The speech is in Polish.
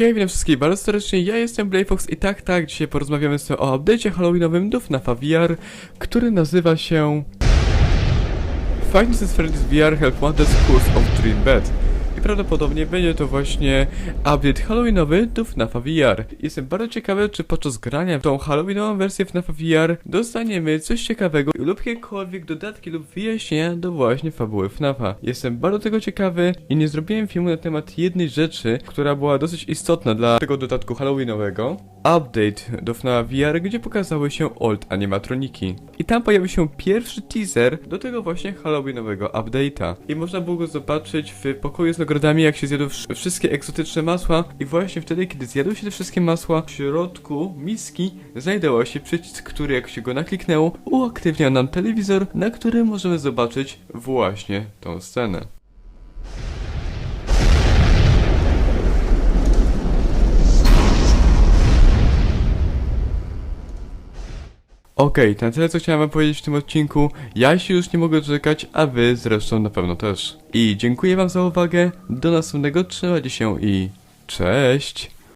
Hej, witam wszystkich bardzo serdecznie, ja jestem Blayfox i tak, tak, dzisiaj porozmawiamy sobie o update'cie halloweenowym do FNAF VR, który nazywa się... Five Nights Freddy's VR Help Wanted Curse of Dream Bed. I prawdopodobnie będzie to właśnie update halloweenowy do FNAF VR. Jestem bardzo ciekawy, czy podczas grania w tą halloweenową wersję FNAF VR dostaniemy coś ciekawego lub jakiekolwiek dodatki lub wyjaśnienia do właśnie fabuły FNAFa. Jestem bardzo tego ciekawy i nie zrobiłem filmu na temat jednej rzeczy, która była dosyć istotna dla tego dodatku halloweenowego. Update do FNAF VR, gdzie pokazały się old animatroniki. I tam pojawił się pierwszy teaser do tego właśnie halloweenowego update'a. I można było go zobaczyć w pokoju z nagrodami, jak się zjadły wsz- wszystkie egzotyczne masła. I właśnie wtedy, kiedy zjadły się te wszystkie masła, w środku miski znajdował się przycisk, który jak się go nakliknęło, uaktywniał nam telewizor, na którym możemy zobaczyć właśnie tą scenę. Okej, to na tyle co chciałem wam powiedzieć w tym odcinku. Ja się już nie mogę doczekać, a wy zresztą na pewno też. I dziękuję wam za uwagę, do następnego, trzymajcie się i cześć!